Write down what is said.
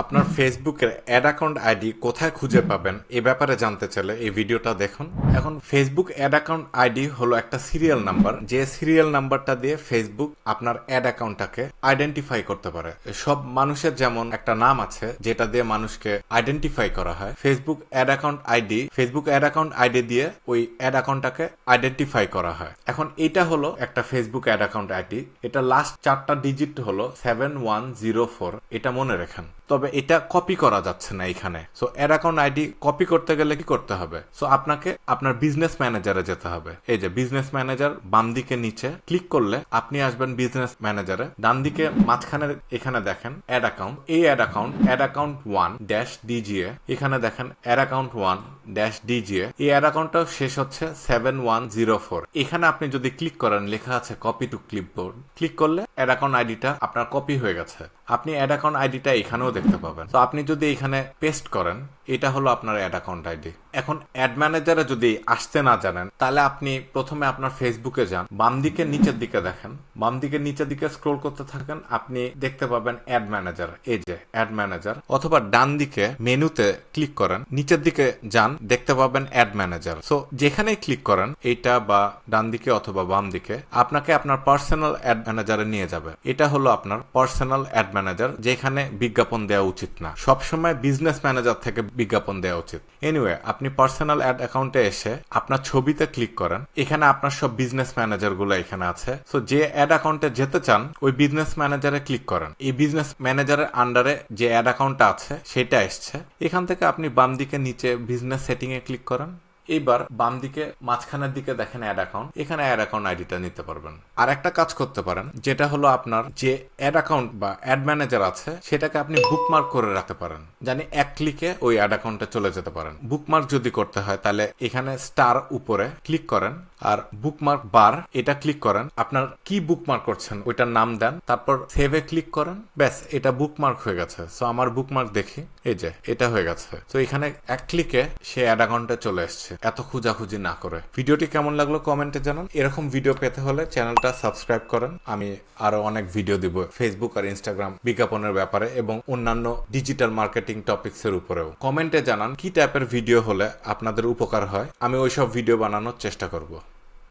আপনার ফেসবুকের add account ID কোথায় খুঁজে পাবেন এ ব্যাপারে জানতে চাইলে এই ভিডিওটা দেখুন। এখন ফেসবুক অ্যাড অ্যাকাউন্ট আইডি হলো একটা সিরিয়াল নাম্বার। যে সিরিয়াল নাম্বারটা দিয়ে ফেসবুক আপনার অ্যাড অ্যাকাউন্টটাকে আইডেন্টিফাই করতে পারে। সব মানুষের যেমন একটা নাম আছে, যেটা দিয়ে মানুষকে আইডেন্টিফাই করা হয়, Facebook ad account ID, Facebook ad account ID দিয়ে ওই অ্যাড অ্যাকাউন্টটাকে আইডেন্টিফাই করা হয়। এখন এটা হলো একটা ফেসবুক অ্যাড অ্যাকাউন্ট আইডি। এটা লাস্ট চারটা ডিজিট হলো সেভেন ওয়ান জিরো ফোর এটা মনে রাখেন। তবে এটা কপি করা যাচ্ছে না এখানে। সো অ্যাকাউন্ট আইডি কপি করতে গেলে কি করতে হবে? সো আপনাকে আপনার বিজনেস ম্যানেজারে যেতে হবে। এই যে বিজনেস ম্যানেজার বাম দিকে নিচে ক্লিক করলে আপনি আসবেন বিজনেস ম্যানেজারে ডান দিকে মাঝখানে এখানে দেখেন অ্যাড অ্যাকাউন্ট এই ad account ad account one dash ডিজিএ এখানে দেখেন অ্যাড অ্যাকাউন্ট ওয়ান ড্যাশ ডিজিএ এই অ্যাড অ্যাকাউন্টটাও শেষ হচ্ছে সেভেন ওয়ান জিরো ফোর এখানে আপনি যদি ক্লিক করেন, লেখা আছে কপি টু ক্লিপবোর্ড ক্লিক করলে অ্যাড অ্যাকাউন্ট আইডিটা আপনার কপি হয়ে গেছে। আপনি অ্যাড অ্যাকাউন্ট আইডিটা এখানেও দেখতে পাবেন। তো আপনি যদি এখানে পেস্ট করেন এটা হলো আপনার অ্যাড অ্যাকাউন্ট আইডি এখন অ্যাড ম্যানেজারে যদি আসতে না জানেন তাহলে আপনি প্রথমে আপনার ফেসবুকে যান বাম দিকে নিচের দিকে দেখেন। বাম দিকে নিচের দিকে স্ক্রোল করতে থাকেন আপনি দেখতে পাবেন অ্যাড ম্যানেজার এই যে অ্যাড ম্যানেজার অথবা ডান দিকে মেনুতে ক্লিক করেন নিচের দিকে যান দেখতে পাবেন অ্যাড ম্যানেজার সো যেখানেই ক্লিক করেন এইটা বা ডান দিকে অথবা বাম দিকে আপনাকে আপনার পার্সোনাল অ্যাড ম্যানেজারে নিয়ে যাবে। এটা হলো আপনার পার্সোনাল অ্যাড ম্যানেজার যেখানে বিজ্ঞাপন দেওয়া উচিত না। সবসময় বিজনেস ম্যানেজার থেকে বিজ্ঞাপন দেওয়া উচিত। এনিওয়ে আপনি পার্সোনাল অ্যাড অ্যাকাউন্টে এসে আপনার ছবিতে ক্লিক করেন। এখানে আপনার সব বিজনেস ম্যানেজারগুলো এখানে আছে। সো যে অ্যাড অ্যাকাউন্টে যেতে চান, ওই বিজনেস ম্যানেজারে ক্লিক করেন। এই বিজনেস ম্যানেজারের আন্ডারে যে অ্যাড অ্যাকাউন্টটা আছে, সেটা এসছে। এখান থেকে আপনি বাম দিকে নিচে বিজনেস সেটিং এ ক্লিক করেন। এইবার বাম দিকে, মাঝখানের দিকে দেখেন অ্যাড অ্যাকাউন্ট এখানে অ্যাড অ্যাকাউন্ট আইডিটা নিতে পারবেন। আর একটা কাজ করতে পারেন, যেটা হলো আপনার যে অ্যাড অ্যাকাউন্ট বা অ্যাড ম্যানেজার আছে, সেটাকে আপনি বুকমার্ক করে রাখতে পারেন। জানি এক ক্লিকে ওই অ্যাড অ্যাকাউন্টে চলে যেতে পারেন। বুকমার্ক যদি করতে হয়, তাহলে এখানে স্টার উপরে ক্লিক করেন। আর বুকমার্ক বার এটা ক্লিক করেন। আপনার কি বুকমার্ক করছেন, ওইটার নাম দেন। তারপর সেভে ক্লিক করেন। ব্যাস, এটা বুকমার্ক হয়ে গেছে। সো আমার বুকমার্ক দেখি। এই যে, এটা হয়ে গেছে। তো এখানে এক ক্লিকে সে অ্যাড অ্যাকাউন্টে চলে এসছে। এত খুঁজাখুঁজি না করে। ভিডিওটি কেমন লাগল কমেন্টে জানান। এরকম ভিডিও পেতে হলে চ্যানেলটা সাবস্ক্রাইব করেন। আমি আরও অনেক ভিডিও দিব ফেসবুক আর ইনস্টাগ্রাম বিজ্ঞাপনের ব্যাপারে এবং অন্যান্য ডিজিটাল মার্কেটিং টপিক্স এর উপরেও। কমেন্টে জানান কি টাইপের ভিডিও হলে আপনাদের উপকার হয়। আমি ওইসব ভিডিও বানানোর চেষ্টা করব।